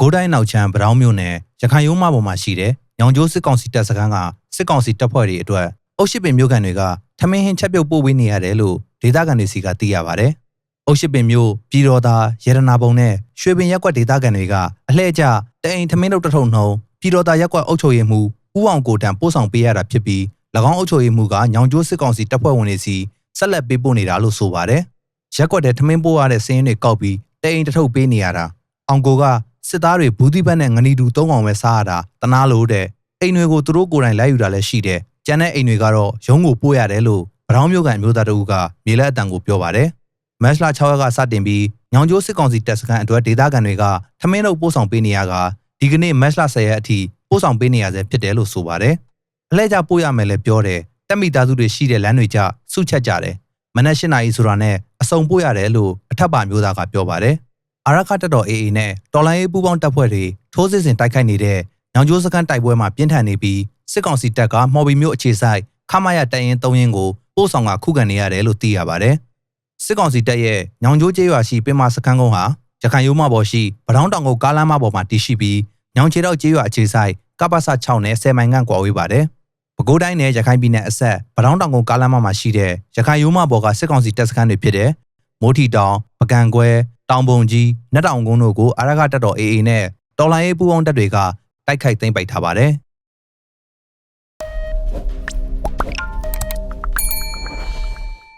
ကိုးတိုင်းနောက်ချမ်းဗရောင်းမြို့နယ်ရခိုင်ရိုးမပေါ်မှာရှိတဲ့ညောင်ကျိုးစစ်ကောင်စီတပ်စခန်းကစစ်ကောင်စီတပ်ဖွဲ့တွေအတွက်အုပ်ရှိပင်မြို့ကန်တွေကထမင်းဟင်းချက်ပြုတ်ပို့ပေးနေရတယ်လို့ဒေသခံတွေစီကသိရပါတယ်။အုပ်ရှိပင်မြို့ပြည်တော်သားရတနာပုံနဲ့ရွှေပင်ရက်ကွက်ဒေသခံတွေကအလှည့်ကျတအိမ်ထမင်းတို့တစ်ထုံနှုံပြည်တော်သားရက်ကွက်အုပ်ချုပ်ရေးမှူးဦးအောင်ကိုတန်ပို့ဆောင်ပေးရတာဖြစ်ပြီး၎င်းအုပ်ချုပ်ရေးမှူးကညောင်ကျိုးစစ်ကောင်စီတပ်ဖွဲ့ဝင်တွေစီဆက်လက်ပေးပို့နေတာလို့ဆိုပါတယ်။ရက်ကွက်တဲ့ထမင်းပို့ရတဲ့စင်းရင်းတွေကောက်ပြီးတအိမ်တစ်ထုပ်ပေးနေရတာအောင်ကိုက စစ်သားတွေဘူးတိဘတ်နဲ့ငနီတူသုံးအောင်ပဲစားရတာတနာလို့တဲ့အိမ်တွေကိုသူတို့ကိုယ်တိုင်လိုက်ယူတာလည်းရှိတယ်ကျန်တဲ့အိမ်တွေကတော့ရုံးကိုပို့ရတယ်လို့ဗရောင်းမျိုးကန်မျိုးသားတို့ကမြေလက်အတန်ကိုပြောပါတယ်မက်စလာ6ရက်ကစတင်ပြီးညောင်ကျိုးစစ်ကောင်စီတပ်စခန်းအတွက်ဒေသခံတွေကထမင်းတို့ပို့ဆောင်ပေးနေရကဒီကနေ့မက်စလာ10ရက်အထိပို့ဆောင်ပေးနေရဆဲဖြစ်တယ်လို့ဆိုပါတယ်အလဲကျပို့ရမယ်လဲပြောတယ်တက်မိသားစုတွေရှိတဲ့လမ်းတွေကြစုချက်ကြတယ်မနက်၈နာရီဆိုတာနဲ့အစုံပို့ရတယ်လို့အထက်ပါမျိုးသားကပြောပါတယ် အာရခတက်တော် AA နဲ့တော်လိုင်းရေးပူးပေါင်းတပ်ဖွဲ့တွေထိုးစစ်ဆင်တိုက်ခိုက်နေတဲ့ညောင်ကျိုးစခန်းတိုက်ပွဲမှာပြင်းထန်နေပြီးစစ်ကောင်စီတပ်ကမော်ဘီမျိုးအခြေဆိုင်ခမာရတိုင်ရင်၃ရင်ကိုပို့ဆောင်ကခုခံနေရတယ်လို့သိရပါတယ်။စစ်ကောင်စီတပ်ရဲ့ညောင်ကျိုးကျေးရွာရှိပင်မစခန်းကုန်းဟာရခိုင်ရိုးမပေါ်ရှိဗတောင်းတောင်ကုန်းကားလမ်းမပေါ်မှာတည်ရှိပြီးညောင်ချေတော့ကျေးရွာအခြေဆိုင်ကပ္ပစ6နဲ့10မိုင်ခန့်ကွာဝေးပါတယ်။ပဲခူးတိုင်းနယ်ရခိုင်ပြည်နယ်အဆက်ဗတောင်းတောင်ကုန်းကားလမ်းမမှာရှိတဲ့ရခိုင်ရိုးမပေါ်ကစစ်ကောင်စီတပ်စခန်းတွေဖြစ်တဲ့မိုးထီတောင်ပကံကွဲ တောင်ပုံကြီးနတ်တောင်ကုန်းတို့ကိုအာရခတက်တော် AA နဲ့တော်လိုင်းရေးပူးပေါင်းတပ်တွေကတိုက်ခိုက်သိမ်းပိုက်ထားပါတယ်။